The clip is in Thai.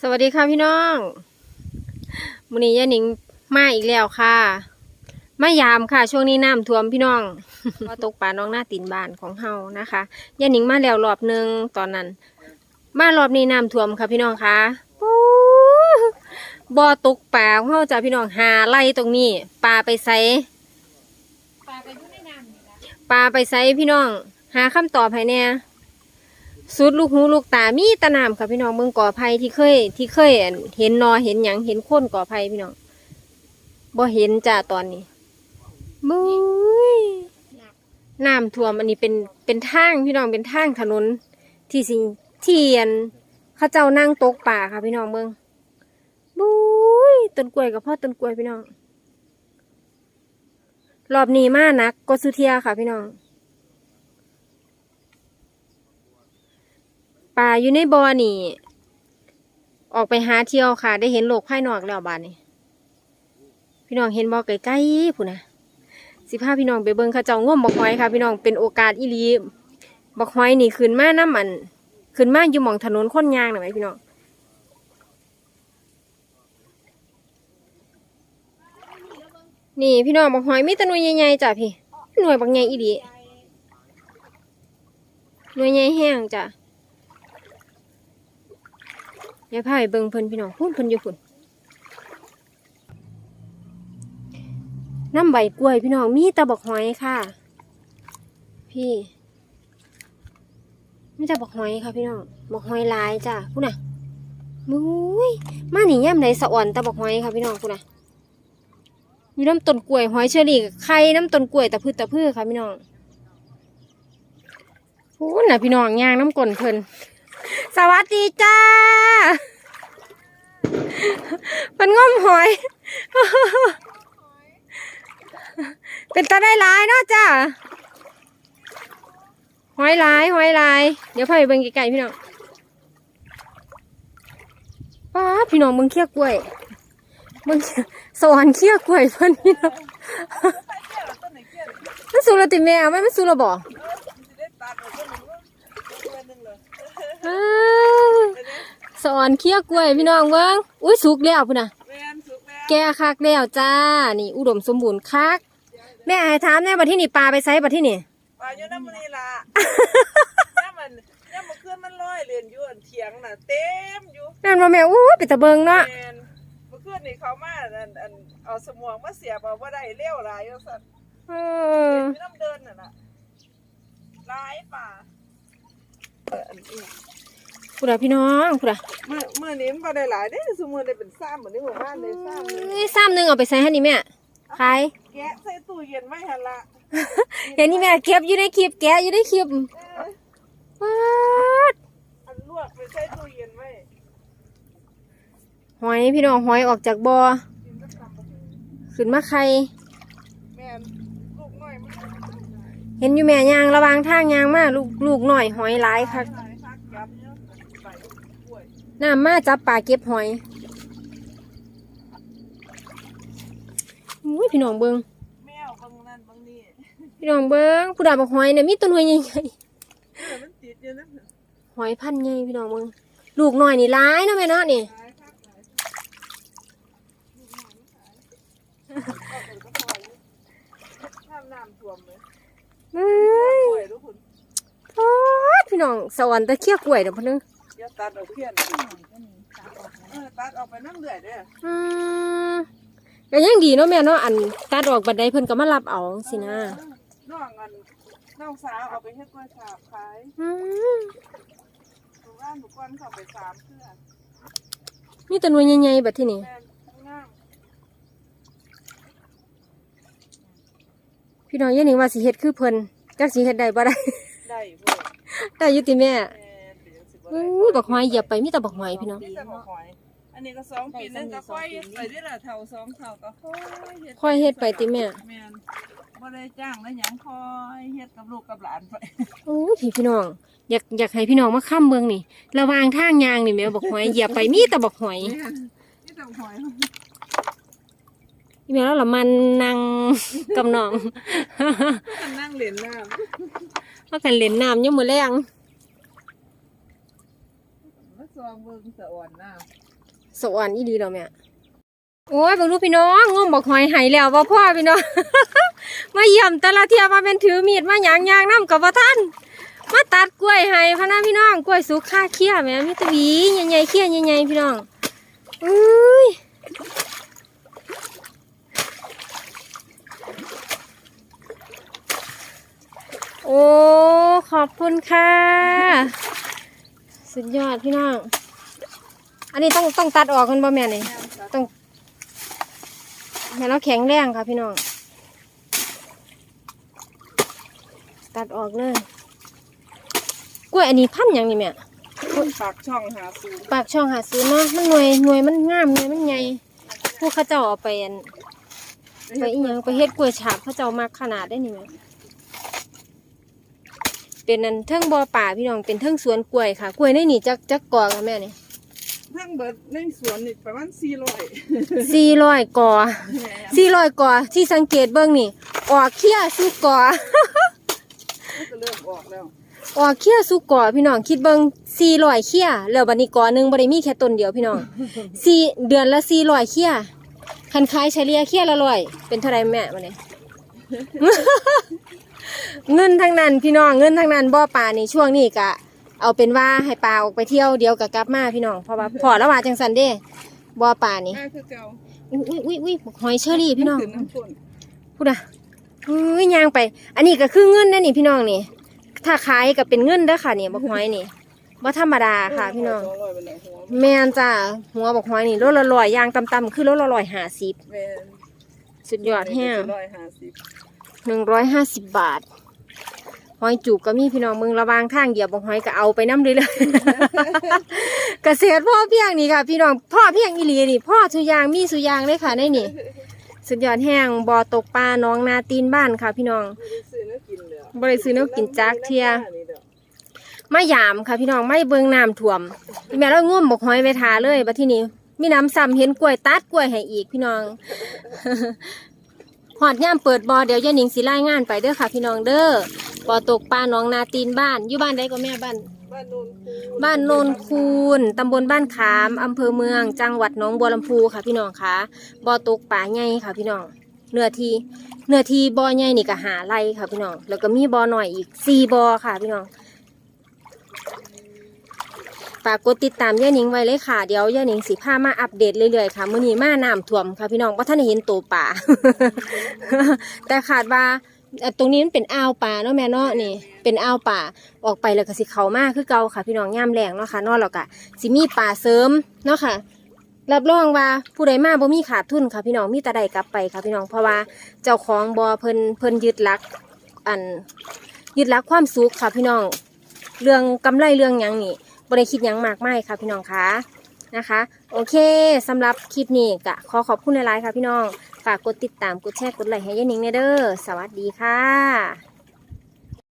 สวัสดีค่ะพี่น้องมื้อนี้ยายหนิงมาอีกแล้วค่ะมายามค่ะ ช่วงนี้น้ำท่วมพี่น้องว่าตกป่าน้องหน้าตีนบ้านของเฮานะคะยายหนิงมาแล้วรอบหนึงตอนนั้น มารอบนี้น้ำท่วมค่ะพี่น้องคะปู๊บ่อตกป่าของเฮาจ้ะพี่น้องหาไล่ตรงนี้ปลาไปใส่ปลาไปอยู่ในน้ำปลาไปใส่พี่น้อง หาคำตอบให้แน่ สุดลูกหูลูกตามีตะนามค่ะพี่น้องเมืองก่อไผ่ที่เคย ที่เคยเห็นนอเห็นหยังเห็นคนก่อไผ่พี่น้องบ่เห็นจ้าตอนนี้มุ้ยน้ำท่วมอันนี้เป็นเป็นทางพี่น้องเป็นทางถนน ที่สิงที่อันเขาเจ้านั่งตกป่าค่ะพี่น้องเมืองบุ้ยต้นกล้วยกับพ่อต้นกล้วยพี่น้องรอบนี้มานักก็สุเทียค่ะพี่น้อง ปลาอยู่ในบ่อนี่ ออกไปหาเที่ยวค่ะ ได้เห็นโลกภายนอกแล้วบาดนี้พี่น้องเห็นบ่อไกลๆผู้นะสิพาพี่น้องไปเบิ่งเขาเจ้าง่วมบักหอยค่ะ พี่น้องเป็นโอกาสอีหลีบักหอยนี่ขึ้นมาน้ำมันขึ้นมาอยู่หมองถนนคนยางหน่อยไหมพี่น้องนี่พี่น้องบักหอยมีแต่หน่วยใหญ่ๆจ้ะพี่หน่วยบักใหญ่อีหลีหน่วยใหญ่แห้งจ้ะ ยายพาไปเบิ่งเพิ่นพี่น้องพุ่นเพิ่นอยู่พุ่นน้ำใบกล้วยพี่น้องมีตะบกหอยค่ะ พี่มีต่บักหอยค่ะพี่น้องบกหอยลายจ้ะพุ่นน่ะมุ้ยมาหนีย่ำไหนสะอ่อนตะบกหอยค่ะพี่น้องพุ่นน่ะมีน้ำต้นกล้วยหอยเชอรี่กับไข่น้ำต้นกล้วยตะพืชตะพืชค่ะพี่น้องพุ่นน่ะพี่น้องย่างน้ำกลนเพิ่น สวัสดีจ้า มันง่อมหอย เป็นตาได้หลายเนาะจ้าหอยลายหอยลาย เดี๋ยวพาไปเบิ่งไกลๆพี่น้องป้าพี่น้องมึงเคี้ยวกล้วยมึงสวรรค์เคี้ยวกล้วยเพิ่นพี่น้องมันสูระติแม่เอาไหมมันสูระบ่อ้าว สอนเคี้ยวกล้วยพี่น้องเบิ้งอุ้ยสุกแล้วพุ่นน่ะ แม่นสุกแล้วแก่คักแล้วจ้า นี่ อุดมสมบูรณ์คัก แม่ให้ถามแน่บัดที่นี่ปลาไปไซบัดที่นี่ ปลาอยู่น้ำมันนี่ล่ะน้ำมันน้ำมันขึ้นมันลอยเรียนอยู่อันเถียงน่ะ เต็มอยู่นั่นว่าแม่อู้ไปตะเบิงเนาะ แม่นเมื่อคืนนี่เขามาอันอันเอาสมองมาเสียบเอาว่าได้เลี้ยวหลายว่าสั่นเออ มีน้ำเดินน่ะน่ะหลายป่าเอออันนี้ พุ่นน่ะพี่น้องพุ่นน่ะเมื่อเมื่อนี้มันบ่ได้หลายเด้สมมุติได้เป็นซ้ำเหมือนที่หมู่บ้านเลยซ้ำเลยเอ้ยซ้ำหนึงเอาไปใส่ให้นี่แม่ขายแกะใส่ตู้เย็นไว้หั่นละเห็นนี่แม่เก็บอยู่ในคลิปแกะอยู่ในคลิปเออว้าดอันลวกไปใส่ตู้เย็นไว้หอยพี่น้องหอยออกจากบ่อกินก็ตำบักหุ่งขึ้นมาไข่แม่นลูกน้อยมันเห็นอยู่แม่ยางระหวางทางยางมาลูกลูกหน่อยหอยหลายคัก หลายคักยับเยอะใส่กล้วย น้ำมาจับปลาเก็บหอยอุ้ยพี่น้องเบิงแมวบางนั่นบางนี่พี่น้องเบิงผู้ดาบอกหอยเนี่ยมีต้นหอยใหญ่เออมันติดอยู่นั่นน่ะๆหอยพันใหญ่พี่น้องเบิงลูกหน่อยนี่ร้ายเนาะแม่เนาะนี่หลายคักหลายคักลูกน้อยมันหลายเอาไปก็พออยู่น้ำน้ำท่วมเลยเอ้ยกล้วยทุกคนโอ๊ยพี่น้องสวรรค์ตะเคียกล้วยเดี๋ยวพะนึง อย่าตัดเอาเพี้ยนเออตัดออกไปน้ำเดือดเด้ออืมก็ยังดีเนาะแม่เนาะอันตัดออกบัดใดเพิ่นก็มารับเอาสินะน้องอันน้องสาวเอาไปเฮ็ดกล้วยฉาบขายอืมหมู่บ้านหมู่ก้อนเข้าไปสามเพื่อมีต้นหอยใหญ่ๆแบบที่นี่แม่นทั้งงามพี่น้องยังนึงว่าสิเฮ็ดคือเพิ่นจักสิเฮ็ดได้บ่ได้ ได้เว้ย ได้อยู่ติแม่ แม่ อุ้ยบักหอยเหยียบไปมีแต่บักหอยพี่น้องมีแต่บอกหอย อันนี้ก็สองปีนึงก็ค่อยไปได้ละเท่าสองเท่าก็ค่อยเฮ็ดค่อยเฮ็ดไปติแม่ แม่นบ่ได้จ้างแล้วหยังค่อยเฮ็ดกับลูกกับหลานไปโอ้ยพี่พี่น้อง อยากอยากให้พี่น้องมาค้ำเมืองนี่ระหวางทางยางนี่แม่บอกหอยเหยียบไปมีแต่บอกหอยแม่นนี่แต่หอยพี่แม่แล้วละมันนั่งกับน้อง มันนั่งเล่นน้ว่ากันเล่นน้ำยังมือแรงำมาซ องเบิ่งสะอ่อนน้ำสวรรค์อีดีเราแม่โอ้ยบางลูกพี่น้องงมบอกหอยไหายแล้วว่าพ่อพี่น้อง มาเยี่ยมแต่ละเทียมาเป็นถือมีดมาหยางยางน้ำกับว่าท่านมาตัดกล้วยให้พะนะพี่น้องกล้วยสุกค่าเคี้ยแม่มีแตะหวีใหญ่ๆเคี้ยใหญ่ๆพี่น้องอุ้ยโอ้ขอบคุณค่ะ สุดยอดพี่น้องอันนี้ต้องต้องตัดออกกันบ่แม่นี่ต้องแม่เราแข็งแรงค่ะพี่น้องตัดออกเลยกล้วยอันนี้พันธุ์หยังนี่แม่คนปากช่องหาซื้อปากช่องหาซื้อเนาะมันหน่วยหน่วยมันงามหน่วยมันใหญ่พวกเขาเจ้าเอาไปอันไปอีหยังไปเฮ็ดกล้วยฉาบเขาเจ้ามากขนาดได้นี่แม่ เป็นอันเทิงบ่อป่าพี่น้องเป็นเทิงสวนกล้วยค่ะ กล้วยในนี่จักจักกอค่ะแม่นี่ทั้งเบิดในสวนนี่ประมาณสี่ร้อยสี่ร้อยกอสี่ร้อยกอที่สังเกตเบิ่งนี่ ออกเขี้ยสุกกอก็เริ่มออกแล้วออกเขี้ยสุกกอพี่น้องคิดเบิ่งสี่ร้อยเขี้ยแล้วบัดนี้กอหนึงบ่ได้มีแค่ต้นเดียวพี่น้องสี่เดือนละสี่ร้อยเขี้ยคันขายเฉลี่ยเขี้ยละร้อยเป็นเท่าไรแม่วันนี้ เงินทั้งนั้นพี่น้องเงินทั้งนั้นบ่อปลานี่ช่วงนี้กะ เอาเป็นว่าให้ปลาออกไปเที่ยวเดียวกับกลับมาพี่น้องเพราะว่าพอแล้วว่าจังสันเด้บ่อปลานี่น่าคือเก่าอุ้ยอุ้ยอุ้ยอุ้ยหอยเชอรี่พี่น้องขึ้น้ำข้นพูดอะอุ้ยยางไป อันนี้ก็คือเงินนะนี่พี่น้องนี่ ถ้าขายก็เป็นเงินเด้อค่ะนี่บักหอยนี่บ่ธรรมดาค่ะพี่น้องสองร้อยเป็นไหนหัวแม่นจ้าหัวบักหอยนี่โลละร้อยยางต่ำๆคือโลละร้อยห้าสิบแม่นสุดยอดแห้งร้อย หนึ่งร้อยห้าสิบบาท หอยจูบก็มีพี่น้องมึงระวางทางเหยียบบักหอยก็เอาไปน้ำเลยเลยเกษตรพ่อเพียงนี่ค่ะ พี่น้องพ่อเพียงอีหลีนี่พ่อสุยางมีสุยางเลยค่ะในนี่สุดยอดแห้งบ่อตกปลาน้องนาตีนบ้านค่ะ พี่น้องไม่ได้ซื้อเนื้อกินเลยอะบริซื้อแนกินจักเทียนี่เด้ยามค่ะพี่น้องไม่เบิงน้ำท่วมีแม่เราง่วมบกหอยไปทาเลยบัดที่นี้มีน้ำซ้ำเห็นกล้วยตัดกล้วยให้อีกพี่น้อง หอดย่ามเปิดบอเดี๋ยวยายหนิงสิรายงานไปเด้อค่ะ พี่น้องเด้อบ่อตกปลาหน้องนาตีนบ้านอยู่บ้านใดก็แม่บ้าน บ้านโนนคูบ้านโนนคูนตำบลบ้านขามอำเภอเมือง จังหวัดหนองบัวลำพูค่ะ พี่น้องค่ะบ่อตกป่าใหญ่ค่ะพี่น้องเนื้อทีเนื้อทีบ่อใหญ่นี่ก็หาไรค่ะพี่น้อง แล้วก็มีบ่อหน่อยอีกสี่บ่อค่ะพี่น้อง ฝากกดติดตามย่าหนิงไว้เลยค่ะ เดี๋ยวย่าหนิงสิพามาอัปเดตเรื่อยๆค่ะมื้อนี้มาน้ำท่วมค่ะพี่น้องว่าะท่านได้เห็นตัวป่า แต่ขาดว่าเอ่อตรงนี้มันเป็นอ่าวป่าเนาะแม่เนาะนี่ เป็นอ่าวป่าออกไปแล้วก็สิเขามากคือเก่าค่ะ พี่น้องย่ามแรงเนาะค่ะนอกแล้วก็สิมีป่าเสริมเนาะค่ะ รับรองว่าผู้ใดมาบ่มีขาดทุนค่ะพี่น้องมีแต่ใดกลับไปค่ะพี่น้องเพราะว่าเจ้าของบ่อเพิ่นเพิ่นยึดหลัก อันยึดหลักความสุขค่ะพี่น้อง เรื่องกำไรเรื่องหยังนี่ บริคิดยังมากมายค่ะพี่น้องคะนะคะ โอเคสำหรับคลิปนี้ก็ขอขอบคุณหลายๆค่ะพี่น้องฝากกดติดตามกดแชร์กดไลค์ให้ยายหนิงเนเด้อสวัสดีค่ะ